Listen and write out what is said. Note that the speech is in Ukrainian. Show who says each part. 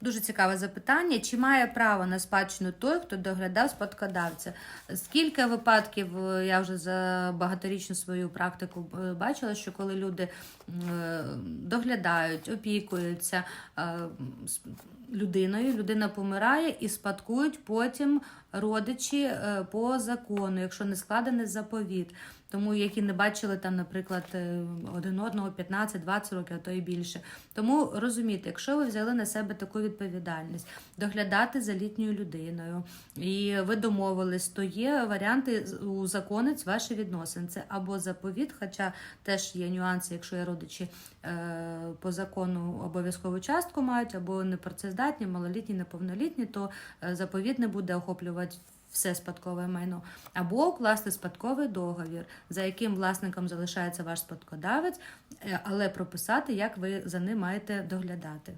Speaker 1: Дуже цікаве запитання. Чи має право на спадщину той, хто доглядав спадкодавця? Скільки випадків е, я вже за багаторічну свою практику е, бачила, що коли люди е, доглядають, опікуються людиною, людина помирає і спадкують потім родичі по закону, якщо не складений заповіт. Тому які не бачили там, наприклад, один одного 15-20 років, а то і більше. Тому розумієте, якщо ви взяли на себе таку відповідальність, доглядати за літньою людиною, і ви домовились, то є варіанти узаконить ваші відносини. Це або заповіт, хоча теж є нюанси, якщо є родичі е, по закону обов'язкову частку мають, або непрацездатні, малолітні, неповнолітні, то е, заповіт не буде охоплювати. Все спадкове майно, або укласти спадковий договір, за яким власником залишається ваш спадкодавець, е, але прописати, як ви за ним маєте доглядати.